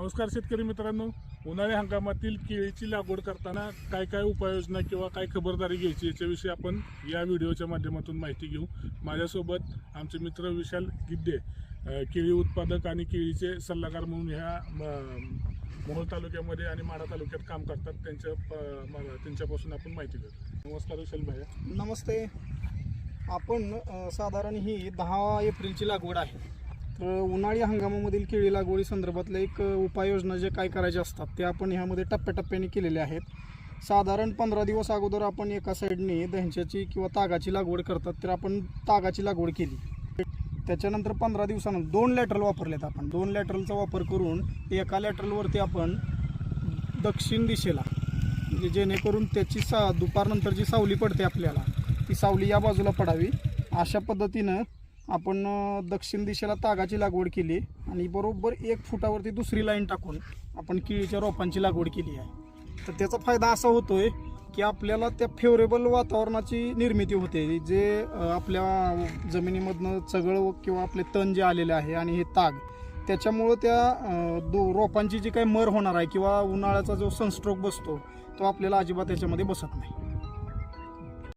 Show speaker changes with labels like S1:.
S1: नमस्कार शेतकरी मित्रांनो. उन्हाळी हंगामातील केळीची लागवड करताना काय काय उपाययोजना किंवा काय खबरदारी घ्यायची याच्याविषयी आपण या व्हिडिओच्या माध्यमातून माहिती घेऊ. माझ्यासोबत आमचे मित्र विशाल गिद्दे केळी उत्पादक आणि केळीचे सल्लागार म्हणून ह्या म, मोहोळ तालुक्यामध्ये आणि माढा तालुक्यात काम करतात. त्यांच्या प- म- त्यांच्यापासून आपण माहिती घेऊ. नमस्कार विशाल भैया
S2: नमस्ते. आपण साधारण ही दहा एप्रिलची लागवड आहे. तर उन्हाळी हंगामामधील केळी लागवडी संदर्भातल्या एक उपाययोजना जे काय करायचे असतात ते आपण ह्यामध्ये टप्प्याटप्प्याने केलेले आहेत. साधारण पंधरा दिवस अगोदर आपण एका साईडने दह्यांच्याची किंवा तागाची लागवड करतात तर आपण तागाची लागवड केली. त्याच्यानंतर पंधरा दिवसानंतर दोन लॅटरल वापरलेत आपण. दोन लॅटरलचा वापर करून एका लॅटरलवरती आपण दक्षिण दिशेला म्हणजे जेणेकरून त्याची सा दुपारनंतर जी सावली पडते आपल्याला ती सावली या बाजूला पडावी. अशा पद्धतीनं आपण दक्षिण दिशेला तागाची लागवड केली आणि बरोबर एक फुटावरती दुसरी लाईन टाकून आपण केळीच्या रोपांची लागवड केली आहे. तर त्याचा फायदा असा होतोय की आपल्याला त्या फेवरेबल वातावरणाची निर्मिती होते. जे आपल्या जमिनीमधनं चगळ किंवा आपले तण जे आलेले आहे आणि हे ताग त्याच्यामुळं त्या दो रोपांची जी काही मर होणार आहे किंवा उन्हाळ्याचा जो सनस्ट्रोक बसतो तो आपल्याला अजिबात त्याच्यामध्ये बसत नाही.